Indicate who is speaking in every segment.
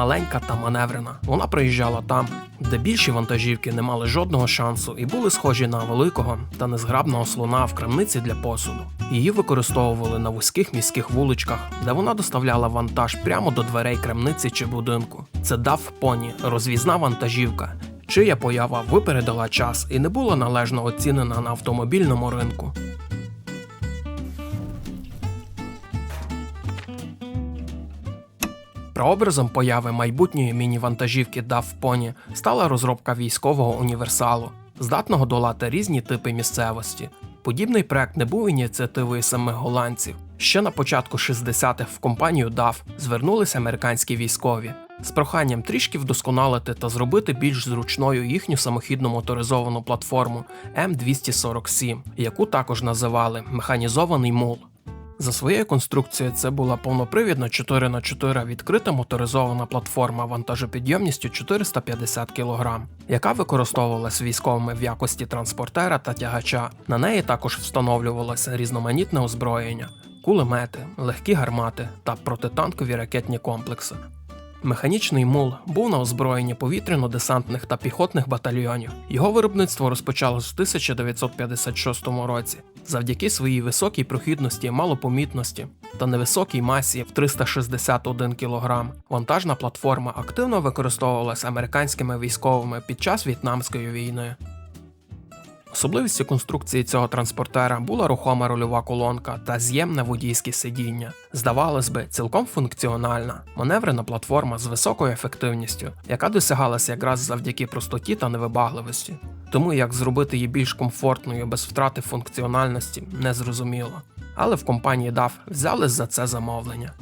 Speaker 1: маленька та маневрена. Вона приїжджала там, де більші вантажівки не мали жодного шансу і були схожі на великого та незграбного слона в крамниці для посуду. Її використовували на вузьких міських вуличках, де вона доставляла вантаж прямо до дверей крамниці чи будинку. Це дав поні, розвізна вантажівка, чия поява випередила час і не була належно оцінена на автомобільному ринку. Прообразом появи майбутньої міні-вантажівки DAF Pony стала розробка військового універсалу, здатного долати різні типи місцевості. Подібний проект не був ініціативою самих голландців. Ще на початку 60-х в компанію DAF звернулися американські військові з проханням трішки вдосконалити та зробити більш зручною їхню самохідну моторизовану платформу М247, яку також називали механізований мул. За своєю конструкцією це була повнопривідна 4х4 відкрита моторизована платформа вантажопідйомністю 450 кг, яка використовувалась військовими в якості транспортера та тягача. На неї також встановлювалося різноманітне озброєння, кулемети, легкі гармати та протитанкові ракетні комплекси. Механічний мул був на озброєнні повітряно-десантних та піхотних батальйонів. Його виробництво розпочалось в 1956 році. Завдяки своїй високій прохідності, малопомітності та невисокій масі в 361 кг. Вантажна платформа активно використовувалася американськими військовими під час В'єтнамської війни. Особливістю конструкції цього транспортера була рухома рульова колонка та з'ємне водійське сидіння. Здавалось би, цілком функціональна, маневрена платформа з високою ефективністю, яка досягалася якраз завдяки простоті та невибагливості. Тому як зробити її більш комфортною без втрати функціональності не зрозуміло. Але в компанії DAF взялись за це замовлення.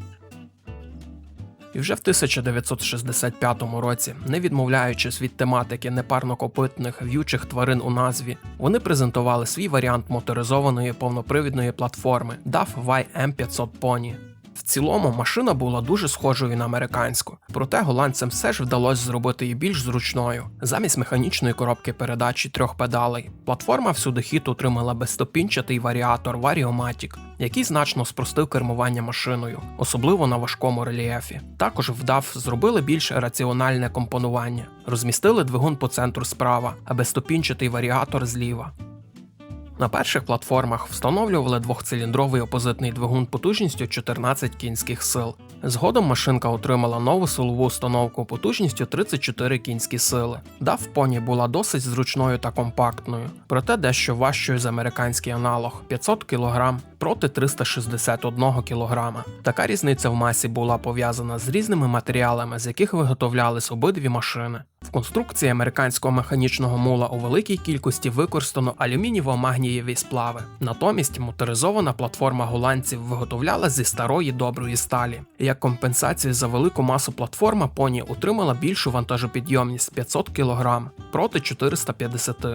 Speaker 1: І вже в 1965 році, не відмовляючись від тематики непарнокопитних в'ючих тварин у назві, вони презентували свій варіант моторизованої повнопривідної платформи DAF YM500 Pony. В цілому машина була дуже схожою на американську, проте голландцям все ж вдалося зробити її більш зручною. Замість механічної коробки передач і трьох педалей, платформа всюди хід отримала безступінчатий варіатор Variomatic, який значно спростив кермування машиною, особливо на важкому рельєфі. Також вдав зробили більш раціональне компонування, розмістили двигун по центру справа, а безступінчатий варіатор зліва. На перших платформах встановлювали двохциліндровий опозитний двигун потужністю 14 кінських сил. Згодом машинка отримала нову силову установку потужністю 34 кінські сили. DAF Pony була досить зручною та компактною, проте дещо важчою за американський аналог 500 кг проти 361 кг. Така різниця в масі була пов'язана з різними матеріалами, з яких виготовлялись обидві машини. В конструкції американського механічного мула у великій кількості використано алюмінієво-магнієві сплави. Натомість моторизована платформа голландців виготовляла зі старої доброї сталі. Як компенсацію за велику масу платформа поні отримала більшу вантажопідйомність 500 кг проти 450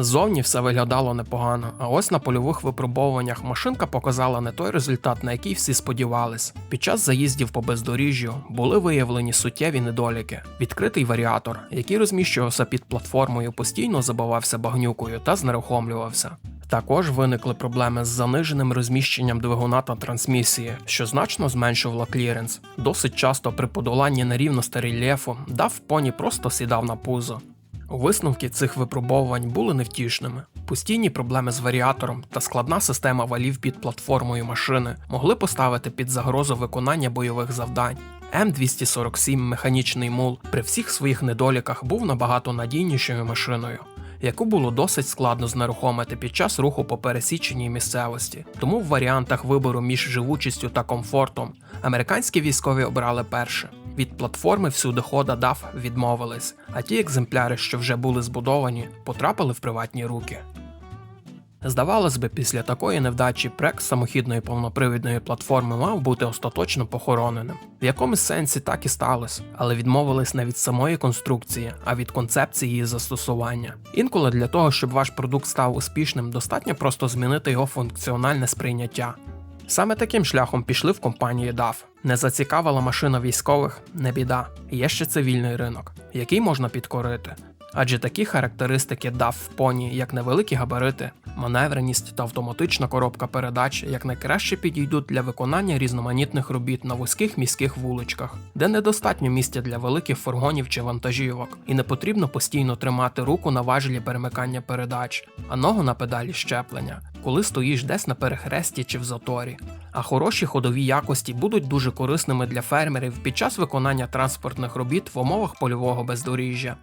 Speaker 1: Ззовні все виглядало непогано, а ось на польових випробовуваннях машинка показала не той результат, на який всі сподівались. Під час заїздів по бездоріжжю були виявлені суттєві недоліки. Відкритий варіатор, який розміщувався під платформою, постійно забивався багнюкою та знерухомлювався. Також виникли проблеми з заниженим розміщенням двигуна та трансмісії, що значно зменшувало кліренс. Досить часто при подоланні нерівності рельєфу дав поні просто сідав на пузо. Висновки цих випробовувань були невтішними. Постійні проблеми з варіатором та складна система валів під платформою машини могли поставити під загрозу виконання бойових завдань. М247 механічний мул при всіх своїх недоліках був набагато надійнішою машиною, яку було досить складно знерухомити під час руху по пересіченій місцевості. Тому в варіантах вибору між живучістю та комфортом американські військові обрали перше. Від платформи всюди хода DAF відмовились, а ті екземпляри, що вже були збудовані, потрапили в приватні руки. Здавалось би, після такої невдачі проект самохідної повнопривідної платформи мав бути остаточно похороненим. В якомусь сенсі так і сталося, але відмовились не від самої конструкції, а від концепції її застосування. Інколи для того, щоб ваш продукт став успішним, достатньо просто змінити його функціональне сприйняття. Саме таким шляхом пішли в компанії DAF. Не зацікавила машина військових, не біда. Є ще цивільний ринок, який можна підкорити. Адже такі характеристики дав в поні, як невеликі габарити, маневреність та автоматична коробка передач якнайкраще підійдуть для виконання різноманітних робіт на вузьких міських вуличках, де недостатньо місця для великих фургонів чи вантажівок, і не потрібно постійно тримати руку на важелі перемикання передач, а ногу на педалі щеплення, коли стоїш десь на перехресті чи в заторі. А хороші ходові якості будуть дуже корисними для фермерів під час виконання транспортних робіт в умовах польового бездоріжжя.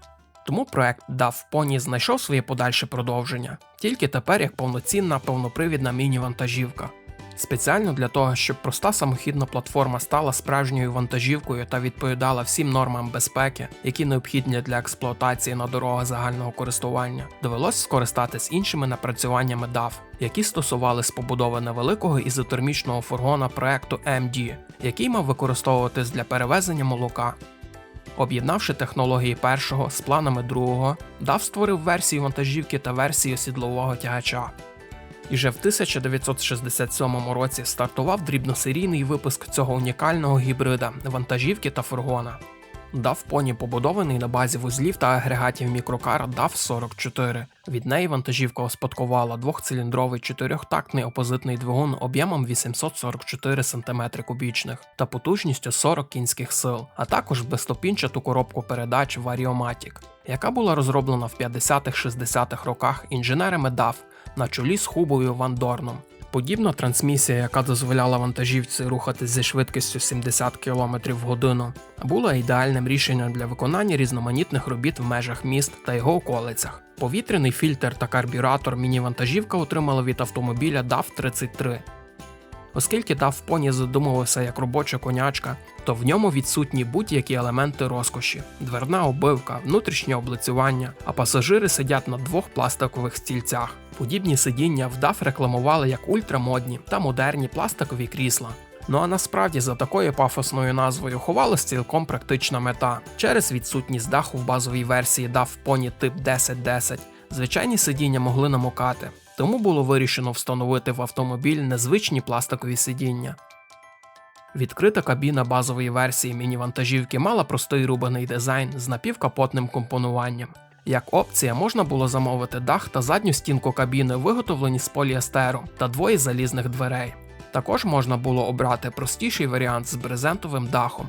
Speaker 1: Тому проект DAF Pony знайшов своє подальше продовження, тільки тепер як повноцінна повнопривідна міні-вантажівка. Спеціально для того, щоб проста самохідна платформа стала справжньою вантажівкою та відповідала всім нормам безпеки, які необхідні для експлуатації на дорогах загального користування, довелось скористатись іншими напрацюваннями DAF, які стосувались побудови невеликого ізотермічного фургона проекту MD, який мав використовуватись для перевезення молока. Об'єднавши технології першого з планами другого, DAF створив версії вантажівки та версії сідлового тягача. І вже в 1967 році стартував дрібносерійний випуск цього унікального гібрида вантажівки та фургона. DAF Pony побудований на базі вузлів та агрегатів мікрокар DAF 44. Від неї вантажівка успадкувала двохциліндровий чотирьохтактний опозитний двигун об'ємом 844 см кубічних та потужністю 40 кінських сил, а також безступінчату коробку передач Variomatic, яка була розроблена в 50-60-х роках інженерами DAF на чолі з Хубою Ван Дорном. Подібна трансмісія, яка дозволяла вантажівці рухатись зі швидкістю 70 км в годину, була ідеальним рішенням для виконання різноманітних робіт в межах міст та його околицях. Повітряний фільтр та карбюратор міні-вантажівка отримала від автомобіля DAF-33. Оскільки та поні задумувався як робоча конячка, то в ньому відсутні будь-які елементи розкоші, дверна обивка, внутрішнє облицювання, а пасажири сидять на двох пластикових стільцях. Подібні сидіння в вдав рекламували як ультрамодні та модерні пластикові крісла. Ну а насправді за такою пафосною назвою ховалась цілком практична мета. Через відсутність даху в базовій версії DAF Pony тип 1010 звичайні сидіння могли намокати, тому було вирішено встановити в автомобіль незвичні пластикові сидіння. Відкрита кабіна базової версії міні-вантажівки мала простий рубаний дизайн з напівкапотним компонуванням. Як опція можна було замовити дах та задню стінку кабіни, виготовлені з поліестеру та двоє залізних дверей. Також можна було обрати простіший варіант з брезентовим дахом.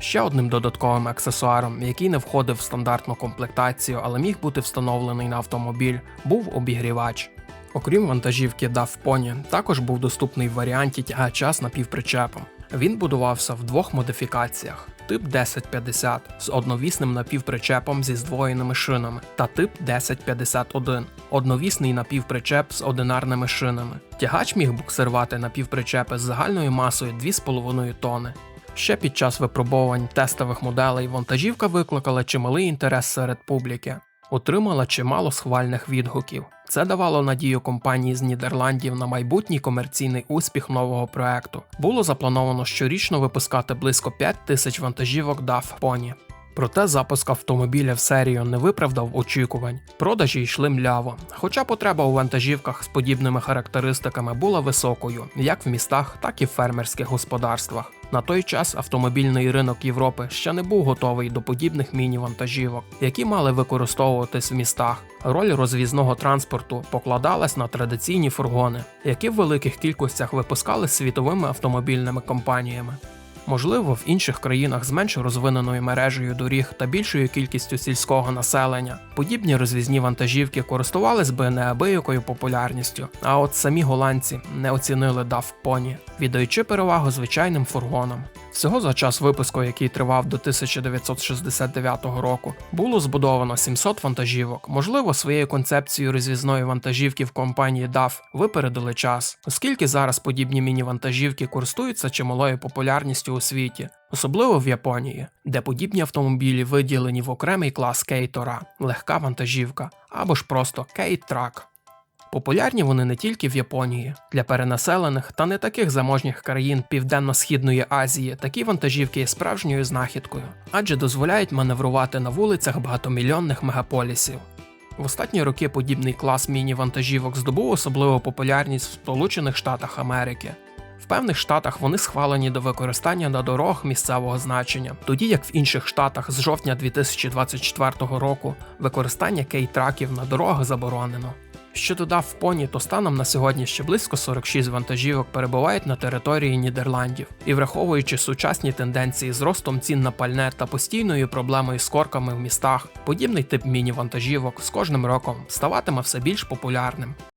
Speaker 1: Ще одним додатковим аксесуаром, який не входив в стандартну комплектацію, але міг бути встановлений на автомобіль, був обігрівач. Окрім вантажівки DAF Pony, також був доступний в варіанті тягача з напівпричепом. Він будувався в двох модифікаціях: тип 1050 з одновісним напівпричепом зі здвоєними шинами, та тип 1051 одновісний напівпричеп з одинарними шинами. Тягач міг буксирувати напівпричепи з загальною масою 2,5 тони. Ще під час випробувань тестових моделей вантажівка викликала чималий інтерес серед публіки, отримала чимало схвальних відгуків. Це давало надію компанії з Нідерландів на майбутній комерційний успіх нового проекту. Було заплановано щорічно випускати близько 5 тисяч вантажівок DAF Pony. Проте запуск автомобіля в серію не виправдав очікувань. Продажі йшли мляво. Хоча потреба у вантажівках з подібними характеристиками була високою, як в містах, так і в фермерських господарствах. На той час автомобільний ринок Європи ще не був готовий до подібних міні-вантажівок, які мали використовуватись в містах. Роль розвізного транспорту покладалась на традиційні фургони, які в великих кількостях випускали світовими автомобільними компаніями. Можливо, в інших країнах з менш розвиненою мережею доріг та більшою кількістю сільського населення подібні розвізні вантажівки користувались би неабиякою популярністю. А от самі голландці не оцінили DAF Pony, віддаючи перевагу звичайним фургонам. Всього за час випуску, який тривав до 1969 року, було збудовано 700 вантажівок. Можливо, своєю концепцією розвізної вантажівки в компанії DAF випередили час, оскільки зараз подібні міні-вантажівки користуються чималою популярністю у світі. Особливо в Японії, де подібні автомобілі виділені в окремий клас кейтора, легка вантажівка або ж просто кейт-трак. Популярні вони не тільки в Японії. Для перенаселених та не таких заможніх країн Південно-Східної Азії такі вантажівки є справжньою знахідкою, адже дозволяють маневрувати на вулицях багатомільйонних мегаполісів. В останні роки подібний клас міні-вантажівок здобув особливу популярність в Сполучених Штатах Америки. В певних штатах вони схвалені до використання на дорогах місцевого значення, тоді як в інших штатах з жовтня 2024 року використання кей-траків на дорогах заборонено. Щодо додав поні, то станом на сьогодні ще близько 46 вантажівок перебувають на території Нідерландів, і враховуючи сучасні тенденції з ростом цін на пальне та постійною проблемою з корками в містах, подібний тип міні-вантажівок з кожним роком ставатиме все більш популярним.